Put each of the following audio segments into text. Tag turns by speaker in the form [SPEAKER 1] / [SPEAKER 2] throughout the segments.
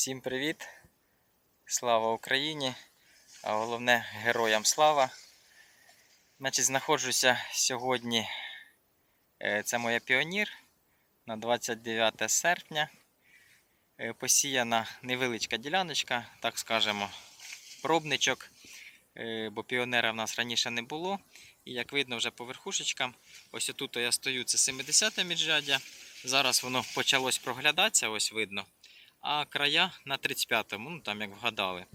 [SPEAKER 1] Всім привіт! Слава Україні! А головне героям слава! Значить, знаходжуся сьогодні. е, Це моя піонір на 29 серпня. Е, Посіяна невеличка діляночка, так скажемо, пробничок, е, бо піонера в нас раніше не було. І як видно вже по верхушечкам, ось отут я стою, це 70 міжряддя. Зараз воно почалось проглядатися, ось видно. А края на 35-му, ну там як вгадали.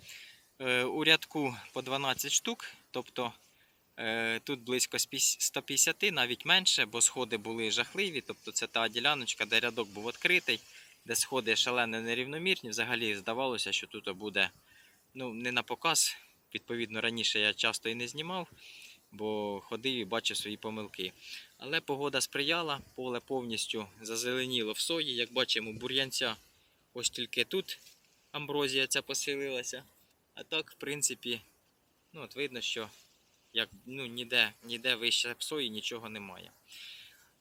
[SPEAKER 1] Е, у рядку по 12 штук, тобто е, тут близько 150, навіть менше, бо сходи були жахливі. Тобто це та діляночка, де рядок був відкритий, де сходи шалено нерівномірні. Взагалі здавалося, що тут буде ну, не на показ. Відповідно, раніше я часто і не знімав, бо ходив і бачив свої помилки. Але погода сприяла, поле повністю зазеленіло в сої. Як бачимо, бур'янця ось тільки тут амброзія ця поселилася. А так, в принципі, ну, от видно, що як, ну, ніде, ніде вище сої нічого немає.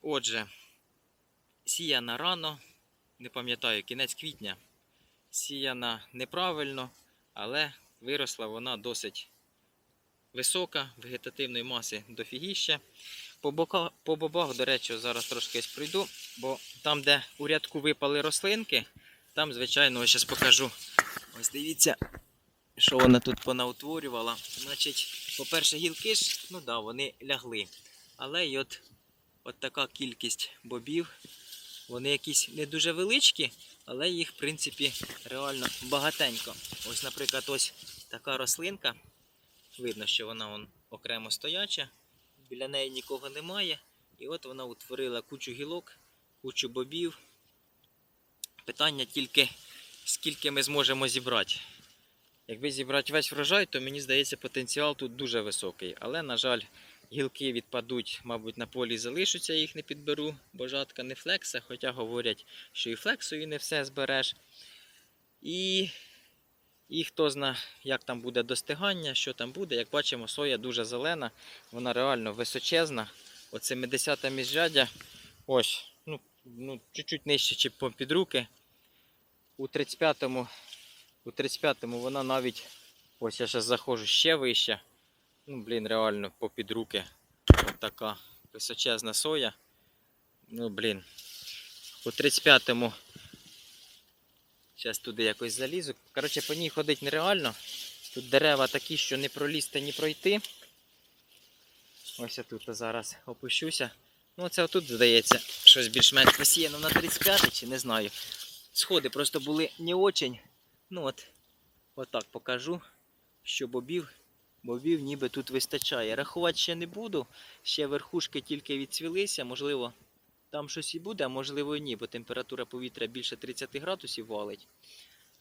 [SPEAKER 1] Отже, сіяна рано, не пам'ятаю, кінець квітня. Сіяна неправильно, але виросла вона досить висока, вегетативної маси дофігіще. По, бока, по бобах, до речі, зараз трошки ось пройду, бо там, де у рядку випали рослинки, там, звичайно, ось зараз покажу. Ось дивіться, що вона тут понаутворювала. Значить, по-перше, гілки ж, ну да, вони лягли. Але й от, от така кількість бобів. Вони якісь не дуже величкі, але їх, в принципі, реально багатенько. Ось, наприклад, ось така рослинка. Видно, що вона вон, окремо стояча, біля неї нікого немає. І от вона утворила кучу гілок, кучу бобів. Питання тільки, скільки ми зможемо зібрати. Якби зібрати весь врожай, то мені здається, потенціал тут дуже високий. Але, на жаль, гілки відпадуть, мабуть, на полі залишаться, я їх не підберу, бо жатка не флекса, хоча говорять, що і флексою не все збереш. І, і хто зна, як там буде достигання, що там буде. Як бачимо, соя дуже зелена, вона реально височезна. От 70 міжряддя, ось, ну, чуть-чуть нижче, чи під руки. У 35-му у 35-му вона навіть, ось я зараз заходжу ще вище. Ну, блін, реально попід руки. От така височезна соя. Ну, блін. У 35-му. Зараз туди якось залізу. Коротше, по ній ходити нереально. Тут дерева такі, що не пролізти, ні пройти. Ось я тут зараз опущуся. Ну, це отут, здається, щось більш-менш посіяно на 35 чи не знаю. Сходи просто були не очень. Ну от, отак покажу, що бобів, бобів ніби тут вистачає. Рахувати ще не буду, ще верхушки тільки відцвілися, можливо, там щось і буде, а можливо і ні, бо температура повітря більше 30 градусів валить.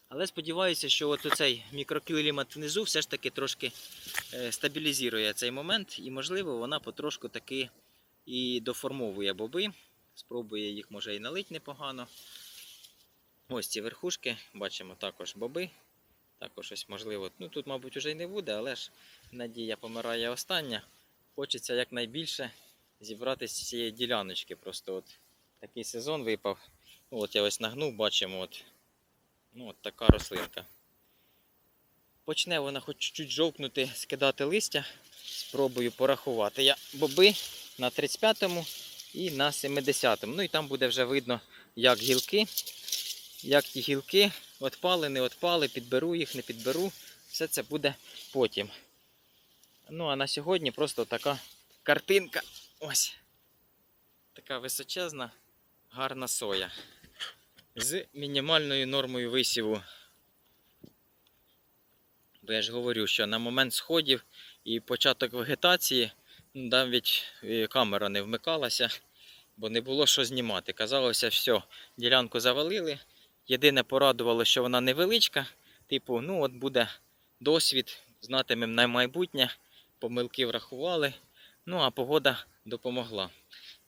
[SPEAKER 1] Але сподіваюся, що от оцей мікроклімат внизу все ж таки трошки е, стабілізує цей момент, і, можливо, вона потрошку таки і доформовує боби. Спробує їх може і налить непогано. Ось ці верхушки, бачимо також боби. Також ось можливо, ну тут, мабуть, вже й не буде, але ж надія помирає остання. Хочеться якнайбільше зібрати з цієї діляночки. Просто от такий сезон випав. Ну, от я ось нагнув, бачимо, от, ну, от така рослинка. Почне вона хоч чуть-чуть жовкнути, скидати листя. Спробую порахувати я боби на 35-му і на 70-му. Ну і там буде вже видно, як гілки як ті гілки отпали, не отпали, підберу їх, не підберу. Все це буде потім. Ну, а на сьогодні просто така картинка. Ось. Така височезна, гарна соя. З мінімальною нормою висіву. Бо я ж говорю, що на момент сходів і початок вегетації навіть е, камера не вмикалася, бо не було що знімати. Казалося, все, ділянку завалили. Єдине порадувало, що вона невеличка. Типу, ну от буде досвід, знатимемо на майбутнє, помилки врахували. Ну а погода допомогла.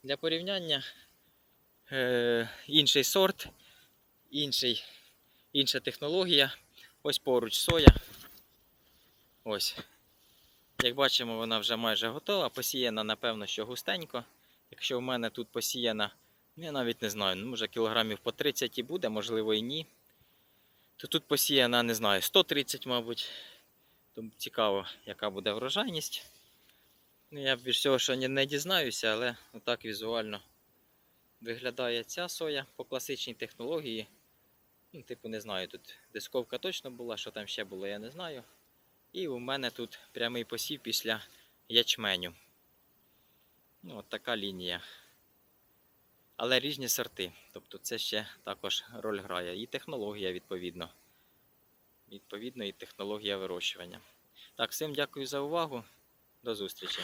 [SPEAKER 1] Для порівняння е, інший сорт, інший, інша технологія. Ось поруч соя. Ось. Як бачимо, вона вже майже готова. Посіяна, напевно, що густенько. Якщо в мене тут посіяна Ну, Я навіть не знаю, ну, може кілограмів по 30 і буде, можливо і ні. То тут посіяна, не знаю, 130, мабуть. Тому цікаво, яка буде врожайність. Ну, я більш всього, що не, дізнаюся, але отак візуально виглядає ця соя по класичній технології. Ну, типу, не знаю, тут дисковка точно була, що там ще було, я не знаю. І у мене тут прямий посів після ячменю. Ну, от така лінія. Але різні сорти. Тобто це ще також роль грає. І технологія, відповідно. Відповідно, і технологія вирощування. Так, всім дякую за увагу. До зустрічі.